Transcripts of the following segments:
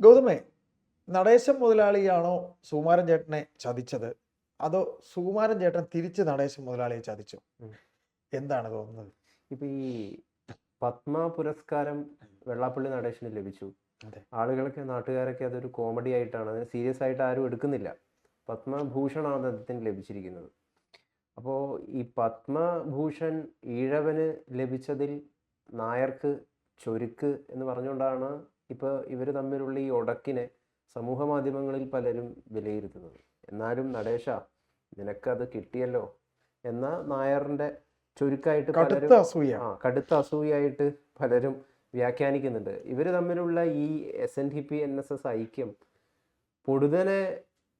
ഗൗതമേ നടേശൻ മുതലാളിയാണോ സുകുമാരൻ ചേട്ടനെ ചതിച്ചത്? അതോ സുകുമാരൻ ചേട്ടൻ തിരിച്ച് നടേശൻ മുതലാളിയെ ചതിച്ചു? എന്താണ് തോന്നുന്നത്? ഇപ്പൊ ഈ പത്മ പുരസ്കാരം വെള്ളാപ്പള്ളി നടേശന് ലഭിച്ചു. അതെ. ആളുകൾക്ക് നാട്ടുകാരൊക്കെ അതൊരു കോമഡി ആയിട്ടാണ്. അതിന് സീരിയസ് ആയിട്ട് ആരും എടുക്കുന്നില്ല. പത്മഭൂഷണാണ് അദ്ദേഹത്തിന് ലഭിച്ചിരിക്കുന്നത്. അപ്പോൾ ഈ പത്മഭൂഷൺ ഈഴവന് ലഭിച്ചതിൽ നായർക്ക് ചൊരുക്ക് എന്ന് പറഞ്ഞുകൊണ്ടാണ് ഇപ്പോൾ ഇവർ തമ്മിലുള്ള ഈ ഒടക്കിനെ സമൂഹ മാധ്യമങ്ങളിൽ പലരും വിലയിരുത്തുന്നത്. എന്നാലും നടേശ നിനക്കത് കിട്ടിയല്ലോ എന്ന നായറിന്റെ ചുരുക്കായിട്ട് കടുത്ത പലരും അസൂയ. ആ കടുത്ത അസൂയായിട്ട് പലരും വ്യാഖ്യാനിക്കുന്നുണ്ട്. ഇവർ തമ്മിലുള്ള ഈ S N D P N S S ഐക്യം പൊടുതനെ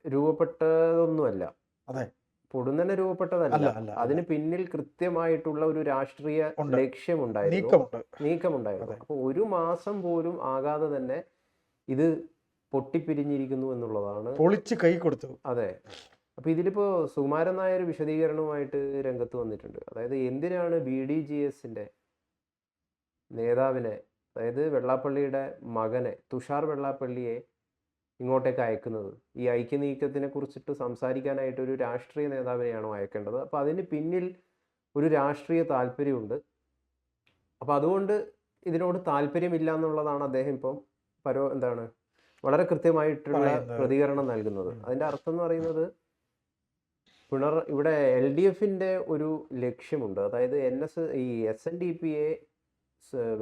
രൂപപ്പെട്ടതൊന്നുമല്ല. അതെ. പൊടുന്നനെ രൂപപ്പെട്ടതല്ല. അതിന് പിന്നിൽ കൃത്യമായിട്ടുള്ള ഒരു രാഷ്ട്രീയ. ലക്ഷ്യമുണ്ടായിരുന്നു. നീക്കമുണ്ട്. നീക്കമുണ്ടായിരുന്നു. അപ്പൊ ഒരു മാസം പോലും ആകാതെ തന്നെ ഇത് പൊട്ടിപ്പിരിഞ്ഞിരിക്കുന്നു എന്നുള്ളതാണ് പൊളിച്ച് കൈ കൊടുത്തു. അതെ. അപ്പൊ ഇതിലിപ്പോ സുകുമാരൻ നായർ വിശദീകരണവുമായിട്ട് രംഗത്ത് വന്നിട്ടുണ്ട്. അതായത് എന്തിനാണ് ബി ഡി ജി എസിന്റെ നേതാവിനെ അതായത് വെള്ളാപ്പള്ളിയുടെ മകനെ തുഷാർ വെള്ളാപ്പള്ളിയെ ഇങ്ങോട്ടേക്ക് അയക്കുന്നത്. ഈ ഐക്യനീക്കത്തിനെ കുറിച്ചിട്ട് സംസാരിക്കാനായിട്ട് ഒരു രാഷ്ട്രീയ നേതാവിനെയാണോ അയക്കേണ്ടത്? അപ്പൊ അതിന് പിന്നിൽ ഒരു രാഷ്ട്രീയ താല്പര്യമുണ്ട്. അപ്പൊ അതുകൊണ്ട് ഇതിനോട് താല്പര്യമില്ല എന്നുള്ളതാണ് അദ്ദേഹം ഇപ്പം പരോ എന്താണ് വളരെ കൃത്യമായിട്ടുള്ള പ്രതികരണം നൽകുന്നത്. അതിന്റെ അതിന്റെ അർത്ഥം എന്ന് പറയുന്നത് പിണർ ഇവിടെ എൽ ഡി എഫിന്റെ ഒരു ലക്ഷ്യമുണ്ട്. അതായത് എൻ എസ് ഈ എസ് എൻ ഡി പി എ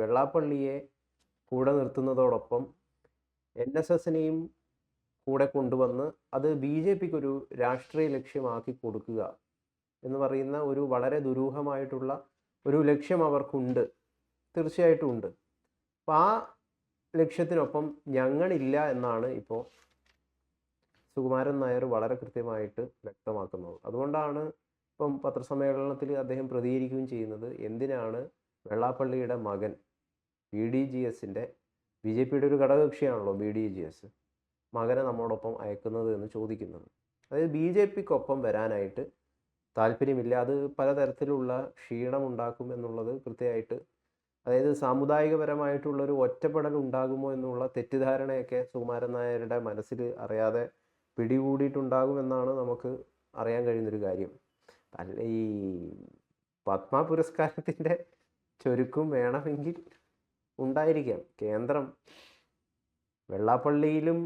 വെള്ളാപ്പള്ളിയെ കൂടെ നിർത്തുന്നതോടൊപ്പം എൻ എസ് എസിനെയും കൂടെ കൊണ്ടുവന്ന് അത് ബി ജെ പിക്ക് ഒരു രാഷ്ട്രീയ ലക്ഷ്യമാക്കി കൊടുക്കുക എന്ന് പറയുന്ന ഒരു വളരെ ദുരൂഹമായിട്ടുള്ള ഒരു ലക്ഷ്യം അവർക്കുണ്ട്. തീർച്ചയായിട്ടും ഉണ്ട്. അപ്പം ആ ലക്ഷ്യത്തിനൊപ്പം ഞങ്ങളില്ല എന്നാണ് ഇപ്പോൾ സുകുമാരൻ നായർ വളരെ കൃത്യമായിട്ട് വ്യക്തമാക്കുന്നത്. അതുകൊണ്ടാണ് ഇപ്പം പത്രസമ്മേളനത്തിൽ അദ്ദേഹം പ്രതികരിക്കുകയും ചെയ്യുന്നത് എന്തിനാണ് വെള്ളാപ്പള്ളിയുടെ മകൻ ബി ഡി ജി എസിന്റെ ബി ജെ പിയുടെ ഒരു ഘടകകക്ഷിയാണല്ലോ ബി ഡി ജി എസ്. മകനെ നമ്മോടൊപ്പം അയക്കുന്നത് എന്ന് ചോദിക്കുന്നത് അതായത് ബി ജെ പിക്കൊപ്പം വരാനായിട്ട് താല്പര്യമില്ല. അത് പലതരത്തിലുള്ള ക്ഷീണം ഉണ്ടാക്കും എന്നുള്ളത് കൃത്യമായിട്ട് അതായത് സാമുദായികപരമായിട്ടുള്ളൊരു ഒറ്റപ്പെടൽ ഉണ്ടാകുമോ എന്നുള്ള തെറ്റിദ്ധാരണയൊക്കെ സുകുമാരൻ നായരുടെ മനസ്സിൽ അറിയാതെ പിടികൂടിയിട്ടുണ്ടാകുമെന്നാണ് നമുക്ക് അറിയാൻ കഴിയുന്നൊരു കാര്യം. അല്ല ഈ പത്മ പുരസ്കാരത്തിന്റെ ചുരുക്കും വേണമെങ്കിൽ ഉണ്ടായിരിക്കാം. കേന്ദ്രം വെള്ളാപ്പള്ളിയിലും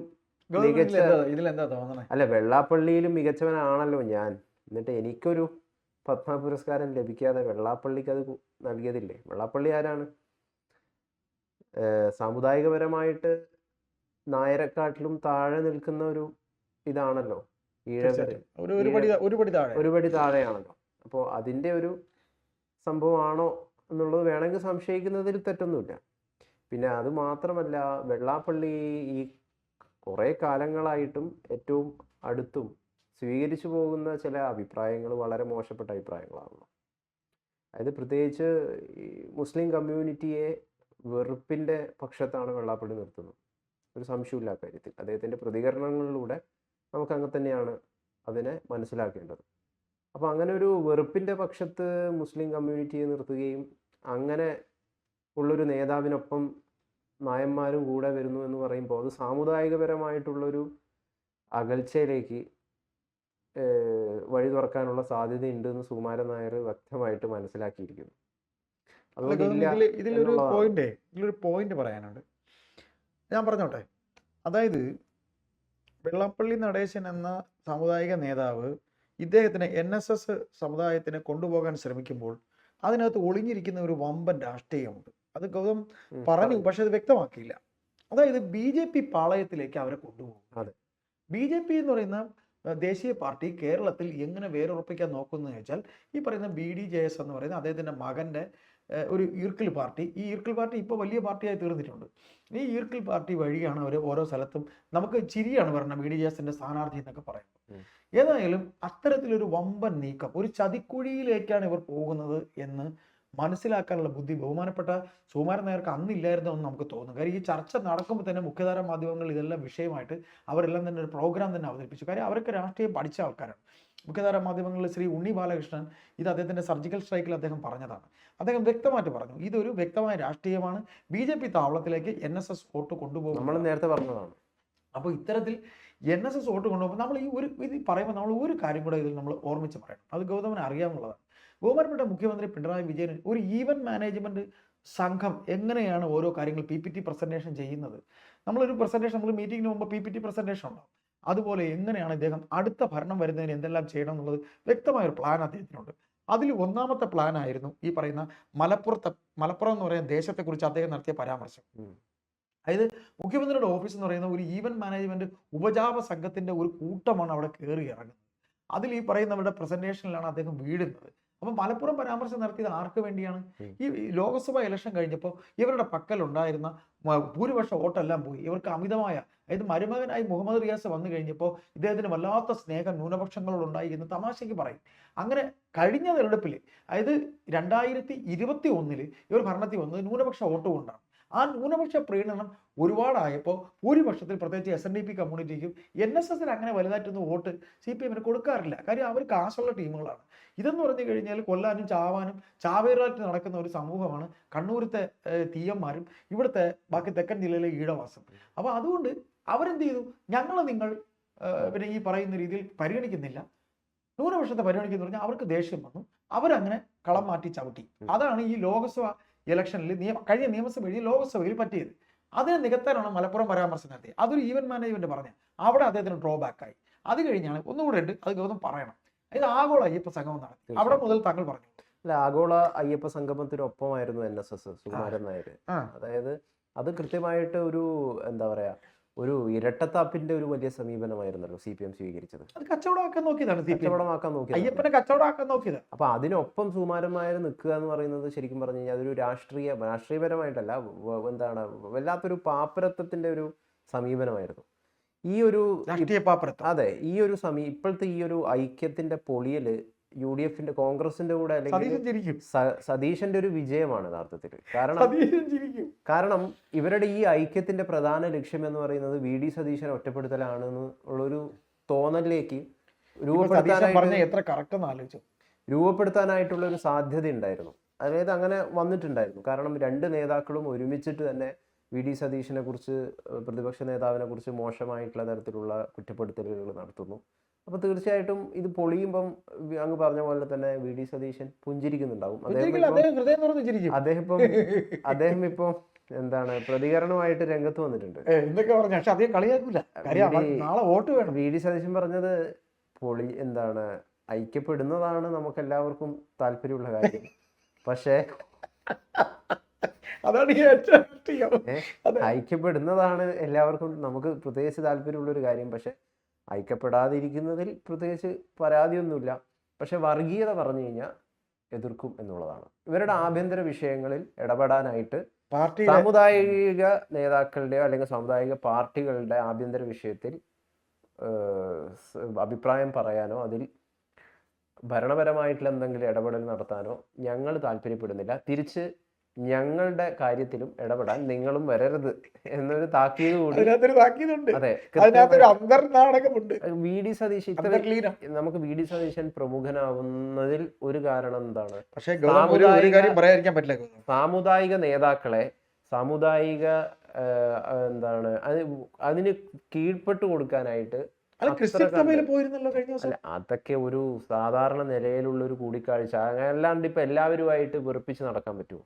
മികച്ച- ഇതിലെന്താ- തോന്നണേ? അല്ല വെള്ളാപ്പള്ളിയിൽ മികച്ചവനാണല്ലോ ഞാൻ. എന്നിട്ട് എനിക്കൊരു പത്മ പുരസ്കാരം ലഭിക്കാതെ വെള്ളാപ്പള്ളിക്ക് അത് നൽകിയതില്ലേ? വെള്ളാപ്പള്ളി ആരാണ്? സാമുദായികപരമായിട്ട് നായരക്കാട്ടിലും താഴെ നിൽക്കുന്ന ഒരു ഇതാണല്ലോ ഈഴവര്. ഒരുപടി താഴെയാണല്ലോ. അപ്പോൾ അതിന്റെ ഒരു സംഭവമാണോ എന്നുള്ളത് വേണമെങ്കിൽ സംശയിക്കുന്നതിൽ തെറ്റൊന്നുമില്ല. പിന്നെ അത് മാത്രമല്ല വെള്ളാപ്പള്ളി ഈ കുറേ കാലങ്ങളായിട്ടും ഏറ്റവും അടുത്തും സ്വീകരിച്ചു പോകുന്ന ചില അഭിപ്രായങ്ങൾ വളരെ മോശപ്പെട്ട അഭിപ്രായങ്ങളാണല്ലോ. അതായത് പ്രത്യേകിച്ച് ഈ മുസ്ലിം കമ്മ്യൂണിറ്റിയെ വെറുപ്പിന്റെ പക്ഷത്താണ് വെള്ളാപ്പള്ളി നിർത്തുന്നത്. ഒരു സംശയമില്ല കാര്യത്തിൽ. അദ്ദേഹത്തിന്റെ പ്രതികരണങ്ങളിലൂടെ നമുക്ക് അങ്ങനെ തന്നെയാണ് അതിനെ മനസ്സിലാക്കേണ്ടത്. അപ്പോൾ അങ്ങനെ ഒരു വെറുപ്പിന്റെ പക്ഷത്ത് മുസ്ലിം കമ്മ്യൂണിറ്റിയെ നിർത്തുകയും അങ്ങനെ ഉള്ളൊരു നേതാവിനൊപ്പം നായന്മാരും കൂടെ വരുന്നു എന്ന് പറയുമ്പോൾ അത് സാമുദായികപരമായിട്ടുള്ളൊരു അകൽച്ചയിലേക്ക് വഴി തുറക്കാനുള്ള സാധ്യതയുണ്ട് എന്ന് സുകുമാരൻ നായർ വ്യക്തമായിട്ട് മനസ്സിലാക്കിയിരിക്കുന്നു ഇതിലൊരു. പോയിന്റ് ഇതിലൊരു പോയിന്റ് പറയാനുണ്ട് ഞാൻ പറഞ്ഞോട്ടെ അതായത് വെള്ളാപ്പള്ളി നടേശൻ എന്ന സാമുദായിക നേതാവ് ഇദ്ദേഹത്തിന് എൻ എസ് എസ് സമുദായത്തിനെ കൊണ്ടുപോകാൻ ശ്രമിക്കുമ്പോൾ അതിനകത്ത് ഒളിഞ്ഞിരിക്കുന്ന ഒരു വമ്പൻ രാഷ്ട്രീയമുണ്ട് അത് ഗൗതം പറഞ്ഞു. പക്ഷെ അത് വ്യക്തമാക്കിയില്ല അതായത് ബി ജെ പി പാളയത്തിലേക്ക് അവരെ കൊണ്ടുപോകും. ബി ജെ പി എന്ന് പറയുന്ന ദേശീയ പാർട്ടി കേരളത്തിൽ എങ്ങനെ വേരുറപ്പിക്കാൻ നോക്കുന്നു വെച്ചാൽ ഈ പറയുന്ന ബി ഡി ജെ എസ് എന്ന് പറയുന്ന അദ്ദേഹത്തിന്റെ മകന്റെ ഒരു ഈർക്കിൽ പാർട്ടി ഈ ഈർക്കിൽ പാർട്ടി ഇപ്പോൾ വലിയ പാർട്ടിയായി തീർന്നിട്ടുണ്ട് ഈ ഈർക്കിൽ പാർട്ടി വഴിയാണ് അവർ ഓരോ സ്ഥലത്തും നമുക്ക് ചിരിയാണ് പറഞ്ഞത് ബി ഡി ജെ എസിന്റെ സ്ഥാനാർത്ഥി എന്നൊക്കെ പറയുന്നത്. ഏതായാലും അത്തരത്തിലൊരു വമ്പൻ നീക്കം ഒരു ചതിക്കുഴിയിലേക്കാണ് ഇവർ പോകുന്നത് എന്ന് മനസ്സിലാക്കാനുള്ള ബുദ്ധി ബഹുമാനപ്പെട്ട സുകുമാരൻ നായർക്ക് അന്നില്ലായിരുന്നു എന്ന് നമുക്ക് തോന്നുന്നു കാര്യം ഈ ചർച്ച നടക്കുമ്പോൾ തന്നെ മുഖ്യധാര മാധ്യമങ്ങൾ ഇതെല്ലാം വിഷയമായിട്ട് അവരെല്ലാം തന്നെ ഒരു പ്രോഗ്രാം തന്നെ അവതരിപ്പിച്ചു. കാര്യം അവരൊക്കെ രാഷ്ട്രീയം പഠിച്ച ആൾക്കാരാണ്. മുഖ്യധാര മാധ്യമങ്ങളിൽ ശ്രീ ഉണ്ണി ബാലകൃഷ്ണൻ ഇത് അദ്ദേഹത്തിന്റെ സർജിക്കൽ സ്ട്രൈക്കിൽ അദ്ദേഹം പറഞ്ഞതാണ്. അദ്ദേഹം വ്യക്തമായിട്ട് പറഞ്ഞു ഇതൊരു വ്യക്തമായ രാഷ്ട്രീയമാണ്. ബി ജെ പി താവളത്തിലേക്ക് എൻ എസ് എസ് വോട്ട് നമ്മൾ കൊണ്ടുപോകും നേരത്തെ പറഞ്ഞതാണ്. അപ്പോൾ ഇത്തരത്തിൽ എൻ എസ് എസ് വോട്ട് കൊണ്ടുപോകുമ്പോൾ നമ്മൾ ഈ ഒരു ഇത് പറയുമ്പോൾ നമ്മൾ ഒരു കാര്യം കൂടെ ഇതിൽ നമ്മൾ ഓർമ്മിച്ച് പറയണം. അത് ഗൗതമന് അറിയാവുന്നതാണ്. ബഹുമാനപ്പെട്ട മുഖ്യമന്ത്രി പിണറായി വിജയൻ ഒരു ഈവൻ മാനേജ്മെന്റ് സംഘം എങ്ങനെയാണ് ഓരോ കാര്യങ്ങൾ പി പി ടി പ്രസന്റേഷൻ ചെയ്യുന്നത്? നമ്മളൊരു പ്രസന്റേഷൻ നമ്മൾ മീറ്റിംഗിന് മുമ്പ് പി പി ടി പ്രസന്റേഷൻ ഉണ്ടാവും. അതുപോലെ എങ്ങനെയാണ് ഇദ്ദേഹം അടുത്ത ഭരണം വരുന്നതിന് എന്തെല്ലാം ചെയ്യണം എന്നുള്ളത് വ്യക്തമായ ഒരു പ്ലാൻ അദ്ദേഹത്തിനുണ്ട്. അതിൽ ഒന്നാമത്തെ പ്ലാൻ ആയിരുന്നു ഈ പറയുന്ന മലപ്പുറത്തെ മലപ്പുറം എന്ന് പറയുന്ന ദേശത്തെക്കുറിച്ച് അദ്ദേഹം നടത്തിയ പരാമർശം. അതായത് മുഖ്യമന്ത്രിയുടെ ഓഫീസ് എന്ന് പറയുന്ന ഒരു ഈവൻ മാനേജ്മെന്റ് ഉപജാപ സംഘത്തിന്റെ ഒരു കൂട്ടമാണ് അവിടെ കയറി ഇറങ്ങുന്നത്. അതിൽ ഈ പറയുന്നവരുടെ പ്രസന്റേഷനിലാണ് അദ്ദേഹം വീഴുന്നത്. അപ്പം മലപ്പുറം പരാമർശം നടത്തിയത് ആർക്ക് വേണ്ടിയാണ്? ഈ ലോക്സഭ ഇലക്ഷൻ കഴിഞ്ഞപ്പോൾ ഇവരുടെ പക്കലുണ്ടായിരുന്ന ഭൂരിപക്ഷ വോട്ടെല്ലാം പോയി. ഇവർക്ക് അമിതമായ അതായത് മരുമകനായി മുഹമ്മദ് റിയാസ് വന്നു കഴിഞ്ഞപ്പോൾ ഇദ്ദേഹത്തിന് വല്ലാത്ത സ്നേഹം ന്യൂനപക്ഷങ്ങളോടുണ്ടായി എന്ന് തമാശയ്ക്ക് പറയും. അങ്ങനെ കഴിഞ്ഞ തെരഞ്ഞെടുപ്പിൽ അതായത് രണ്ടായിരത്തി ഇരുപത്തി ഒന്നിൽ ഇവർ ഭരണത്തിൽ വന്നത് ന്യൂനപക്ഷ വോട്ട് കൊണ്ടാണ് ആ ന്യൂനപക്ഷ പ്രീണനം ഒരുപാടായപ്പോൾ ഭൂരിപക്ഷത്തിൽ പ്രത്യേകിച്ച് എസ് എൻ ഡി പി കമ്മ്യൂണിറ്റിക്കും എൻ എസ് എസിന് അങ്ങനെ വലുതായിട്ടൊന്നും വോട്ട് സി പി എമ്മിന് കൊടുക്കാറില്ല. കാര്യം അവർ കാശുള്ള ടീമുകളാണ്. ഇതെന്ന് പറഞ്ഞു കഴിഞ്ഞാൽ കൊല്ലാനും ചാവാനും ചാവേറായിട്ട് നടക്കുന്ന ഒരു സമൂഹമാണ്. കണ്ണൂരത്തെ തീയന്മാരും ഇവിടുത്തെ ബാക്കി തെക്കൻ ജില്ലയിലെ ഈഴവാസം അപ്പോൾ അതുകൊണ്ട് അവരെന്ത് ചെയ്തു? ഞങ്ങൾ നിങ്ങൾ പിന്നെ ഈ പറയുന്ന രീതിയിൽ പരിഗണിക്കുന്നില്ല. ന്യൂനപക്ഷത്തെ പരിഗണിക്കുന്ന പറഞ്ഞാൽ അവർക്ക് ദേഷ്യം വന്നു. അവരങ്ങനെ കളം മാറ്റി ചവിട്ടി. അതാണ് ഈ ലോക്സഭ ഇലക്ഷനിൽ നിയമ കഴിഞ്ഞ നിയമസഭ വഴി ലോക്സഭയിൽ പറ്റിയത്. അതിനെ നികത്താനാണ് മലപ്പുറം പരാമർശം നടത്തിയത് അതൊരു ഈവൻ മാനേജ്മെന്റ് പറഞ്ഞു. അവിടെ അദ്ദേഹത്തിന് ഡ്രോബാക്ക് ആയി. അത് കഴിഞ്ഞാണ് ഒന്നുകൂടെ ഉണ്ട് അത് ഗൗതം പറയണം. ഇത് ആഗോള അയ്യപ്പ സംഗമം നടത്തി. അവിടെ മുതൽ താങ്കൾ പറഞ്ഞു. അല്ല ആഗോള Ayyappa സംഗമത്തിനൊപ്പമായിരുന്നു N S S Sukumaran Nair അതായത് അത് കൃത്യമായിട്ട് ഒരു എന്താ പറയാ ഒരു ഇരട്ടത്താപ്പിന്റെ ഒരു വലിയ സമീപനമായിരുന്നല്ലോ സി പി എം സ്വീകരിച്ചത്. അത് കച്ചവടമാക്കാൻ നോക്കിയതാണ് കച്ചവടമാക്കാൻ നോക്കിയത് അയ്യപ്പനെ കച്ചവടമാക്കാൻ നോക്കിയത് അപ്പൊ അതിനൊപ്പം സുമാരന്മാർ നിൽക്കുക എന്ന് പറയുന്നത് ശരിക്കും പറഞ്ഞു കഴിഞ്ഞാൽ അതൊരു രാഷ്ട്രീയ രാഷ്ട്രീയപരമായിട്ടല്ല എന്താണ് വല്ലാത്തൊരു പാപ്പരത്വത്തിന്റെ ഒരു സമീപനമായിരുന്നു. ഈ ഒരു രാഷ്ട്രീയ പാപ്പരത്വം. അതെ ഈ ഒരു സമീ ഇപ്പോഴത്തെ ഈ ഒരു ഐക്യത്തിന്റെ പൊളിയൽ യു ഡി എഫിന്റെ കോൺഗ്രസിന്റെ കൂടെ അല്ലെങ്കിൽ സതീശന്റെ ഒരു വിജയമാണ് യഥാർത്ഥത്തിൽ. കാരണം കാരണം ഇവരുടെ ഈ ഐക്യത്തിന്റെ പ്രധാന ലക്ഷ്യം എന്ന് പറയുന്നത് വി ഡി സതീശനെ ഒറ്റപ്പെടുത്തലാണ് ഉള്ളൊരു തോന്നലിലേക്ക് രൂപപ്പെടുത്താനായിട്ട് രൂപപ്പെടുത്താനായിട്ടുള്ള ഒരു സാധ്യത ഉണ്ടായിരുന്നു അതായത് അങ്ങനെ വന്നിട്ടുണ്ടായിരുന്നു. കാരണം രണ്ട് നേതാക്കളും ഒരുമിച്ചിട്ട് തന്നെ വി ഡി സതീശനെ കുറിച്ച് പ്രതിപക്ഷ നേതാവിനെ കുറിച്ച് മോശമായിട്ടുള്ള തരത്തിലുള്ള കുറ്റപ്പെടുത്തലുകൾ നടത്തുന്നു. അപ്പൊ തീർച്ചയായിട്ടും ഇത് പൊളിയുമ്പം അങ്ങ് പറഞ്ഞ പോലെ തന്നെ വി ഡി സതീശൻ പുഞ്ചിരിക്കുന്നുണ്ടാവും. അദ്ദേഹം അദ്ദേഹം ഇപ്പം അദ്ദേഹം ഇപ്പം എന്താണ് പ്രതികരണമായിട്ട് രംഗത്ത് വന്നിട്ടുണ്ട്. എന്തൊക്കെ പറഞ്ഞു? പക്ഷെ അധികം കളിയാക്കില്ല വി ഡി- നാളെ വോട്ട് വേണം. വി ഡി സതീശൻ പറഞ്ഞത് പൊളി എന്താണ് ഐക്യപ്പെടുന്നതാണ് നമുക്ക് എല്ലാവർക്കും താല്പര്യമുള്ള കാര്യം. പക്ഷേ അതാണ് ഏറ്റവും. ഐക്യപ്പെടുന്നതാണ് എല്ലാവർക്കും നമുക്ക് പ്രത്യേകിച്ച് താല്പര്യമുള്ള ഒരു കാര്യം. പക്ഷെ ഐക്യപ്പെടാതിരിക്കുന്നതിൽ പ്രത്യേകിച്ച് പരാതിയൊന്നുമില്ല. പക്ഷെ വർഗീയത പറഞ്ഞു കഴിഞ്ഞാൽ എതിർക്കും എന്നുള്ളതാണ്. ഇവരുടെ ആഭ്യന്തര വിഷയങ്ങളിൽ ഇടപെടാനായിട്ട് പാർട്ടി സാമുദായിക നേതാക്കളുടെയോ അല്ലെങ്കിൽ സാമുദായിക പാർട്ടികളുടെ ആഭ്യന്തര വിഷയത്തിൽ അഭിപ്രായം പറയാനോ അതിൽ ഭരണപരമായിട്ടുള്ള എന്തെങ്കിലും ഇടപെടൽ നടത്താനോ ഞങ്ങൾ താല്പര്യപ്പെടുന്നില്ല. തിരിച്ച് ഞങ്ങളുടെ കാര്യത്തിലും ഇടപെടാൻ നിങ്ങളും വരരുത് എന്നൊരു താക്കീത് കൂടി അതെ വി ഡി സതീശ് ഇത്ര നമുക്ക് വി ഡി സതീശൻ പ്രമുഖനാവുന്നതിൽ ഒരു കാരണം എന്താണ്? പക്ഷേ സാമുദായിക-. നേതാക്കളെ സാമുദായിക എന്താണ് അത് അതിന് കീഴ്പ്പെട്ട് കൊടുക്കാനായിട്ട് അതൊക്കെ ഒരു സാധാരണ നിലയിലുള്ള ഒരു കൂടിക്കാഴ്ച. അല്ലാണ്ട് ഇപ്പൊ എല്ലാവരുമായിട്ട് വെറുപ്പിച്ച് നടക്കാൻ പറ്റുമോ?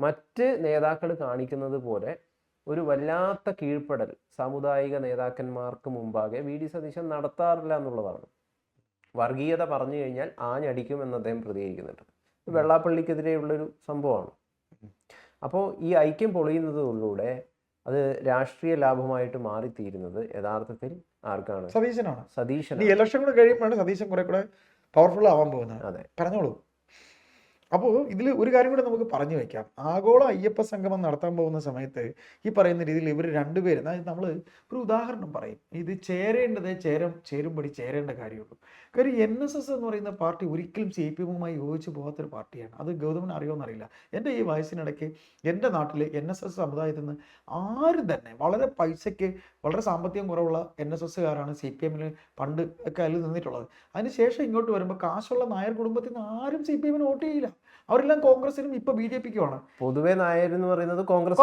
മറ്റ് നേതാക്കൾ കാണിക്കുന്നത് പോലെ ഒരു വല്ലാത്ത കീഴ്പ്പെടൽ സാമുദായിക നേതാക്കന്മാർക്ക് മുമ്പാകെ വി. ഡി. സതീശൻ നടത്താറില്ല എന്നുള്ളതാണ്. വർഗീയത പറഞ്ഞു കഴിഞ്ഞാൽ ആഞ്ഞടിക്കും എന്ന് അദ്ദേഹം പ്രതികരിക്കുന്നുണ്ട്. വെള്ളാപ്പള്ളിക്കെതിരെയുള്ളൊരു സംഭവമാണ്. അപ്പോൾ ഈ ഐക്യം പൊളിയുന്നതിലൂടെ അത് രാഷ്ട്രീയ ലാഭമായിട്ട് മാറിത്തീരുന്നത് യഥാർത്ഥത്തിൽ ആർക്കാണ്? സതീശനാണ്. സതീശൻ ഈ ഇലക്ഷൻ കൂടെ കഴിയുമ്പോഴാണ് സതീശൻ കുറെ കൂടെ പവർഫുൾ ആവാൻ പോകുന്നത്. അതെ. പറഞ്ഞോളൂ. അപ്പോൾ ഇതിൽ ഒരു കാര്യം കൂടെ നമുക്ക് പറഞ്ഞു വെക്കാം. ആഗോള അയ്യപ്പ സംഗമം നടത്താൻ പോകുന്ന സമയത്ത് ഈ പറയുന്ന രീതിയിൽ ഇവർ രണ്ടുപേരും അതായത് നമ്മൾ ഒരു ഉദാഹരണം പറയും. ഇത് ചേരേണ്ടതേ ചേരം ചേരുംപടി ചേരേണ്ട കാര്യമുള്ളൂ. കാര്യം എൻ എസ് എസ് എന്ന് പറയുന്ന പാർട്ടി ഒരിക്കലും സി പി എമ്മുമായി യോജിച്ച് പോകാത്തൊരു പാർട്ടിയാണ്. അത് ഗൗതമന് അറിയുമെന്നറിയില്ല എന്റെ ഈ വയസ്സിനിടയ്ക്ക് എന്റെ നാട്ടിൽ എൻ എസ് എസ് സമുദായത്തിൽ നിന്ന് ആരും തന്നെ വളരെ പൈസയ്ക്ക് വളരെ സാമ്പത്തികം കുറവുള്ള എൻ എസ് എസ്സുകാരാണ് സി പി എമ്മിൽ പണ്ട് ഒക്കെ അതിൽ നിന്നിട്ടുള്ളത്. അതിനുശേഷം ഇങ്ങോട്ട് വരുമ്പോൾ കാശുള്ള നായർ കുടുംബത്തിൽ നിന്ന് ആരും സി പി എമ്മിന് വോട്ട് ചെയ്യില്ല. അവരെല്ലാം കോൺഗ്രസിനും ഇപ്പൊ ബി ജെ പിക്കുമാണ്. പൊതുവെ നായർ എന്ന് പറയുന്നത് കോൺഗ്രസ്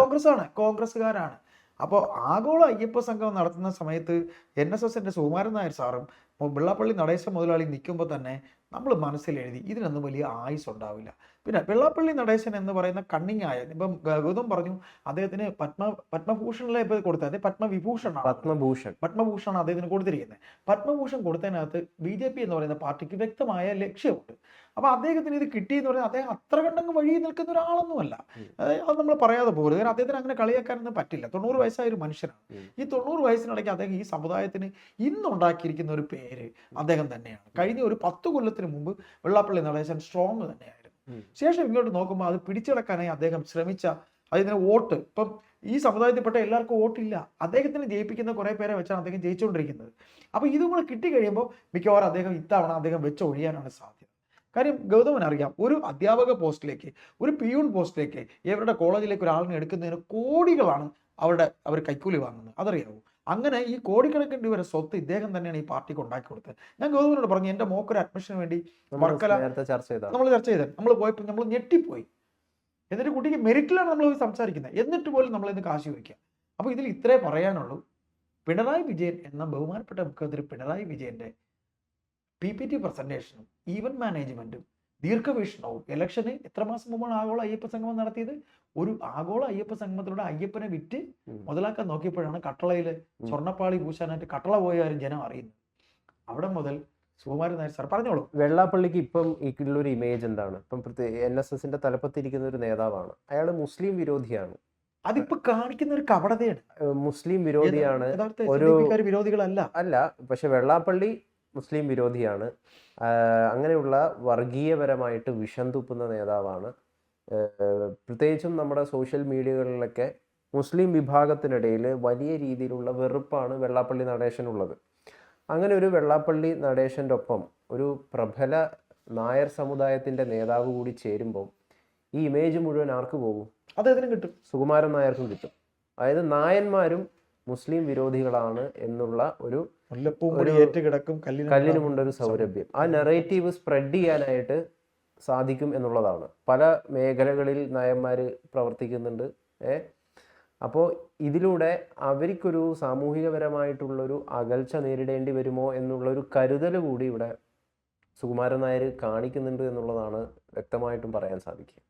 കോൺഗ്രസ് ആണ് കോൺഗ്രസ്സുകാരാണ്. അപ്പോൾ ആഗോള അയ്യപ്പ സംഘം നടത്തുന്ന സമയത്ത് എൻ എസ് എസിന്റെ സുകുമാരൻ നായർ സാറും വെള്ളാപ്പള്ളി നടേശ മുതലാളി നിൽക്കുമ്പോൾ തന്നെ നമ്മൾ മനസ്സിലെഴുതി ഇതിനൊന്നും വലിയ ആയുസ് ഉണ്ടാവില്ല പിന്നെ വെള്ളാപ്പള്ളി നടേശൻ എന്ന് പറയുന്ന കണ്ണിങ്ങായ ഇപ്പം ഗൗതം പറഞ്ഞു അദ്ദേഹത്തിന് പത്മ പത്മഭൂഷണിലെ ഇപ്പോൾ കൊടുത്തത്? അതെ പത്മവിഭൂഷണാണ് പത്മഭൂഷൺ. പത്മഭൂഷൺ അദ്ദേഹത്തിന് കൊടുത്തിരിക്കുന്നത്. പത്മഭൂഷൺ കൊടുത്തതിനകത്ത് ബി ജെ പി എന്ന് പറയുന്ന പാർട്ടിക്ക് വ്യക്തമായ ലക്ഷ്യമുണ്ട്. അപ്പൊ അദ്ദേഹത്തിന് ഇത് കിട്ടി എന്ന് പറയുന്നത് അദ്ദേഹം അത്ര കണ്ടങ്ങ് വഴി നിൽക്കുന്ന ഒരാളൊന്നുമല്ല. അത് നമ്മൾ പറയാതെ പോകരുത് കാരണം അദ്ദേഹത്തിന് അങ്ങനെ കളിയാക്കാനൊന്നും പറ്റില്ല. തൊണ്ണൂറ് വയസ്സായ ഒരു മനുഷ്യനാണ്. ഈ തൊണ്ണൂറ് വയസ്സിനിടയ്ക്ക് അദ്ദേഹം ഈ സമുദായത്തിന് ഇന്നുണ്ടാക്കിയിരിക്കുന്ന ഒരു പേര് അദ്ദേഹം തന്നെയാണ്. കഴിഞ്ഞ ഒരു പത്ത് കൊല്ലത്തിന് മുമ്പ് വെള്ളാപ്പള്ളി നടേശൻ സ്ട്രോങ് തന്നെയായിരുന്നു. ഉം. ശേഷം ഇങ്ങോട്ട് നോക്കുമ്പോൾ അത് പിടിച്ചെടുക്കാനായി അദ്ദേഹം ശ്രമിച്ച അതിന് വോട്ട്. ഇപ്പം ഈ സമുദായത്തിൽപ്പെട്ട എല്ലാവർക്കും വോട്ടില്ല. അദ്ദേഹത്തിന് ജയിപ്പിക്കുന്ന കുറെ പേരെ വെച്ചാണ് അദ്ദേഹം ജയിച്ചുകൊണ്ടിരിക്കുന്നത്. അപ്പൊ ഇതും കൂടെ കിട്ടിക്കഴിയുമ്പോൾ മിക്കവാറും അദ്ദേഹം ഇത്തവണ അദ്ദേഹം വെച്ച് ഒഴിയാനാണ് സാധ്യത. കാര്യം ഗൗതമൻ അറിയാം ഒരു അധ്യാപക പോസ്റ്റിലേക്ക് ഒരു പിയൂൺ പോസ്റ്റിലേക്ക് ഇവരുടെ കോളേജിലേക്ക് ഒരാളിനെ എടുക്കുന്നതിന് കോടികളാണ് അവരുടെ അവർ കൈക്കൂലി വാങ്ങുന്നത്. അതറിയാവോ? അങ്ങനെ ഈ കോടിക്കണക്കിന് വരെ സ്വത്ത് ഇദ്ദേഹം തന്നെയാണ് ഈ പാർട്ടിക്ക് ഉണ്ടാക്കി കൊടുത്തത്. ഞാൻ ഗൗതമിനോട് പറഞ്ഞു എന്റെ മോക്കൊരു അഡ്മിഷന് വേണ്ടി വർക്കല- ചർച്ച ചെയ്ത നമ്മൾ ചർച്ച ചെയ്തത് നമ്മൾ പോയപ്പോൾ നമ്മൾ ഞെട്ടിപ്പോയി. എന്നിട്ട് കുട്ടിക്ക് മെറിറ്റിലാണ് നമ്മൾ സംസാരിക്കുന്നത്. എന്നിട്ട് പോലും നമ്മൾ ഇന്ന് കാശി ചോദിക്കുക. അപ്പോൾ ഇതിൽ ഇത്രേ പറയാനുള്ളൂ. പിണറായി വിജയൻ എന്ന ബഹുമാനപ്പെട്ട മുഖ്യമന്ത്രി പിണറായി വിജയന്റെ പി പി ടി പ്രസന്റേഷനും ഈവന്റ് മാനേജ്മെന്റും ദീർഘവീക്ഷണവും. ഇലക്ഷന് എത്ര മാസം മുമ്പാണ് ആഗോള അയ്യപ്പ സംഗമം നടത്തിയത്? ഒരു ആഗോള അയ്യപ്പ സംഗമത്തിലൂടെ അയ്യപ്പനെ വിറ്റ്. മുതലാക്കാൻ നോക്കിയപ്പോഴാണ് കട്ടളയിൽ സ്വർണപ്പാളി പൂശാനായിട്ട് കട്ടള പോയാലും ജനം അറിയുന്നത്. അവിടെ മുതൽ സുകുമാരൻ നായർ സാർ പറഞ്ഞോളൂ. വെള്ളാപ്പള്ളിക്ക് ഇപ്പം ഒരു ഇമേജ് എന്താണ്? ഇപ്പം എൻ എസ് എസിന്റെ തലപ്പത്തിരിക്കുന്ന ഒരു നേതാവാണ്. അയാൾ മുസ്ലിം വിരോധിയാണ്. അതിപ്പോ കാണിക്കുന്ന ഒരു കപടതയാണ്. മുസ്ലിം വിരോധിയാണ് ഒരു- വിരോധികളല്ല. അല്ല പക്ഷെ വെള്ളാപ്പള്ളി മുസ്ലിം വിരോധിയാണ്. അങ്ങനെയുള്ള വർഗീയപരമായിട്ട് വിഷം തുപ്പുന്ന നേതാവാണ് പ്രത്യേകിച്ചും നമ്മുടെ സോഷ്യൽ മീഡിയകളിലൊക്കെ മുസ്ലിം വിഭാഗത്തിനിടയിൽ വലിയ രീതിയിലുള്ള വെറുപ്പാണ് വെള്ളാപ്പള്ളി നടേശനുള്ളത്. അങ്ങനെ ഒരു വെള്ളാപ്പള്ളി നടേശന്റെ ഒപ്പം ഒരു പ്രബല നായർ സമുദായത്തിന്റെ നേതാവ് കൂടി ചേരുമ്പോൾ ഈ ഇമേജ് മുഴുവൻ ആർക്ക് പോകും? അദ്ദേഹത്തിന് കിട്ടും. സുകുമാരൻ നായർക്കും കിട്ടും. അതായത് നായന്മാരും മുസ്ലിം വിരോധികളാണ് എന്നുള്ള ഒരു കല്ലിനുമുണ്ടൊരു സൗരഭ്യം. ആ നെറേറ്റീവ് സ്പ്രെഡ് ചെയ്യാനായിട്ട് സാധിക്കും എന്നുള്ളതാണ്. പല മേഖലകളിൽ നയന്മാർ പ്രവർത്തിക്കുന്നുണ്ട്. ഏ? അപ്പോൾ ഇതിലൂടെ അവർക്കൊരു സാമൂഹികപരമായിട്ടുള്ളൊരു അകൽച്ച നേരിടേണ്ടി വരുമോ എന്നുള്ളൊരു കരുതൽ കൂടി ഇവിടെ സുകുമാരൻ നായർ കാണിക്കുന്നുണ്ട് എന്നുള്ളതാണ് വ്യക്തമായിട്ടും പറയാൻ സാധിക്കുക.